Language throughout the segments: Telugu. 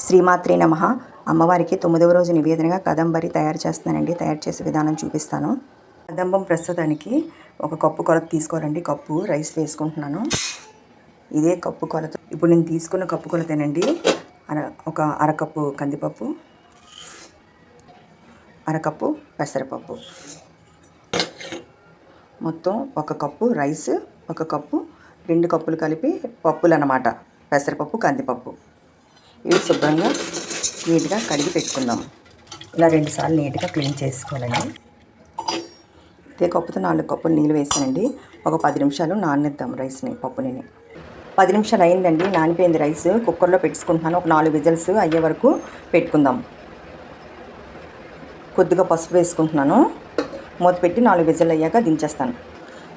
శ్రీమాత్రి నమ. అమ్మవారికి తొమ్మిదవ రోజు నివేదనగా కదంబరి తయారు చేస్తున్నానండి. తయారు చేసే విధానం చూపిస్తాను. కదంబం ప్రస్తుతానికి ఒక కప్పు కొలత తీసుకోవాలండి. కప్పు రైస్ వేసుకుంటున్నాను. ఇదే కప్పు కొలత. ఇప్పుడు నేను తీసుకున్న కప్పు కొలతేనండి. అర ఒక అరకప్పు కందిపప్పు అరకప్పు పెసరపప్పు. మొత్తం ఒక కప్పు రైస్ ఒక కప్పు రెండు కప్పులు కలిపి పప్పులు అన్నమాట పెసరపప్పు కందిపప్పు. ఇవి శుభ్రంగా నీట్గా కడిగి పెట్టుకుందాం. ఇలా రెండుసార్లు నీట్గా క్లీన్ చేసుకోవాలండి. ఇదే కప్పుతో నాలుగు కప్పులు నీళ్ళు వేసానండి. ఒక పది నిమిషాలు నానేద్దాం రైస్ని పప్పుని. పది నిమిషాలు అయిందండి నానిపోయింది రైస్. కుక్కర్లో పెట్టుకుంటున్నాను. ఒక నాలుగు విజిల్స్ అయ్యే వరకు పెట్టుకుందాం. కొద్దిగా పసుపు వేసుకుంటున్నాను. మూత పెట్టి నాలుగు విజిల్ అయ్యాక దించేస్తాను.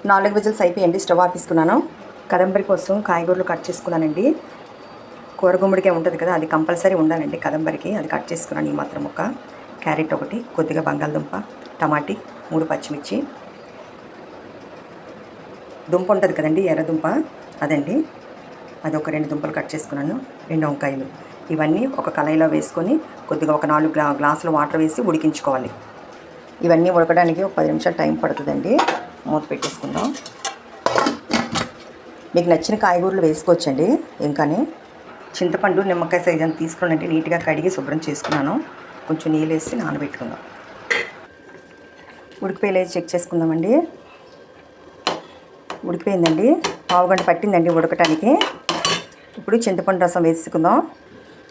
నాలుగు విజిల్స్ అయిపోయండి స్టవ్ ఆపేసుకున్నాను కదంబరి కోసం కాయగూరలు కట్ చేసుకున్నానండి. కూర గుమ్మడికాయ ఉంటుంది కదా అది కంపల్సరీ ఉండాలండి కదంబరికి. అది కట్ చేసుకున్నాను ఈ మాత్రం ఒక క్యారెట్ ఒకటి కొద్దిగా బంగాళదుంప టమాటీ మూడు పచ్చిమిర్చి. దుంప ఉంటుంది కదండి ఎర్రదుంప అదండి. అది ఒక రెండు దుంపలు కట్ చేసుకున్నాను రెండు వంకాయలు. ఇవన్నీ ఒక కళాయిలో వేసుకొని కొద్దిగా ఒక నాలుగు గ్లా గ్లాసులు వాటర్ వేసి ఉడికించుకోవాలి. ఇవన్నీ ఉడకడానికి ఒక పది నిమిషాలు టైం పడుతుందండి. మూత పెట్టేసుకుందాం. మీకు నచ్చిన కాయగూరలు వేసుకోవచ్చండి ఇంకానే. చింతపండు నిమ్మకాయ సైజ్ అని తీసుకున్నానంటే నీట్గా కడిగి శుభ్రం చేసుకున్నాను. కొంచెం నీళ్ళు వేసి నానబెట్టుకుందాం. ఉడికిపోయలేదు చెక్ చేసుకుందామండి. ఉడికిపోయిందండి. పావు గంట పట్టిందండి ఉడకటానికి. ఇప్పుడు చింతపండు రసం వేసుకుందాం.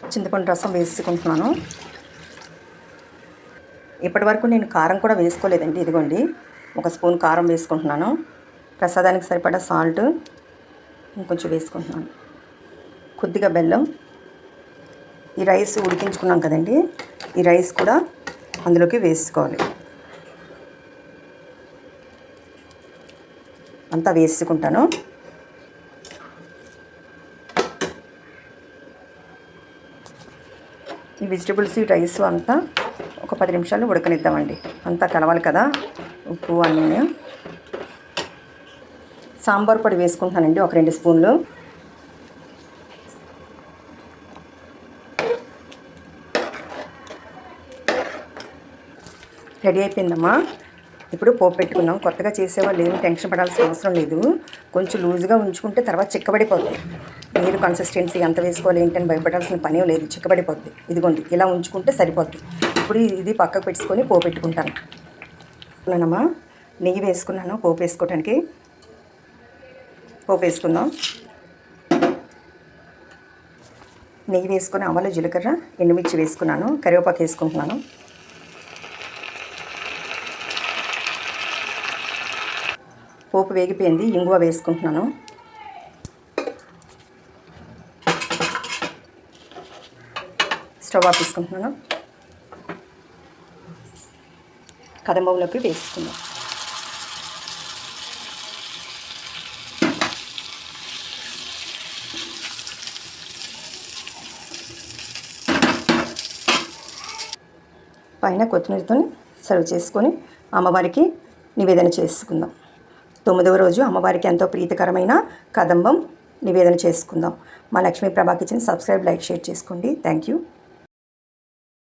చింతపండు రసం వేసుకుంటున్నాను. ఇప్పటి వరకు నేను కారం కూడా వేసుకోలేదండి. ఇదిగోండి. ఒక స్పూన్ కారం వేసుకుంటున్నాను. ప్రసాదానికి సరిపడా సాల్ట్ ఇంకొంచెం వేసుకుంటున్నాను. కొద్దిగా బెల్లం. ఈ రైస్ ఉడికించుకున్నాం కదండి. ఈ రైస్ కూడా అందులోకి వేసుకోవాలి. అంతా వేసుకుంటాను. ఈ వెజిటబుల్స్ ఈ రైస్ అంతా ఒక పది నిమిషాలు ఉడకనిద్దామండి. అంతా కలవాలి కదా. ఉప్పు అన్నీ. సాంబార్ పొడి వేసుకుంటానండి ఒక రెండు స్పూన్లు. రెడీ అయిపోయిందమ్మా. ఇప్పుడు పోపు పెట్టుకుందాం. కొత్తగా చేసేవాళ్ళు ఏమి టెన్షన్ పడాల్సిన అవసరం లేదు. కొంచెం లూజ్గా ఉంచుకుంటే తర్వాత చిక్కబడిపోతుంది నీరు కన్సిస్టెన్సీ ఎంత వేసుకోవాలి ఏంటని భయపడాల్సిన పని లేదు. చిక్కబడిపోద్ది. ఇదిగోండి ఇలా ఉంచుకుంటే సరిపోద్ది. ఇప్పుడు ఇది పక్కకు పెట్టుకొని పోపు పెట్టుకుంటాను. అమ్మా నెయ్యి వేసుకున్నాను. పోపు వేసుకోవడానికి పోపు వేసుకుందాం. నెయ్యి వేసుకొని ఆవాలు జీలకర్ర ఎండుమిర్చి వేసుకున్నాను. కరివేపాకు వేసుకుంటున్నాను. పోపు వేగిపోయింది ఇంగువ వేసుకుంటున్నాను. స్టవ్ ఆపేసుకుంటున్నాను కదంబంలోకి వేసుకుందాం. పైన కొత్తిమీరతో సర్వ్ చేసుకొని అమ్మవారికి నివేదన చేసుకుందాం. తొమ్మిదవ రోజు అమ్మవారికి ఎంతో ప్రీతికరమైన కదంబం నివేదన చేసుకుందాం. మా Lakshmi Prabha kitchen subscribe like share చేసుకోండి. Thank you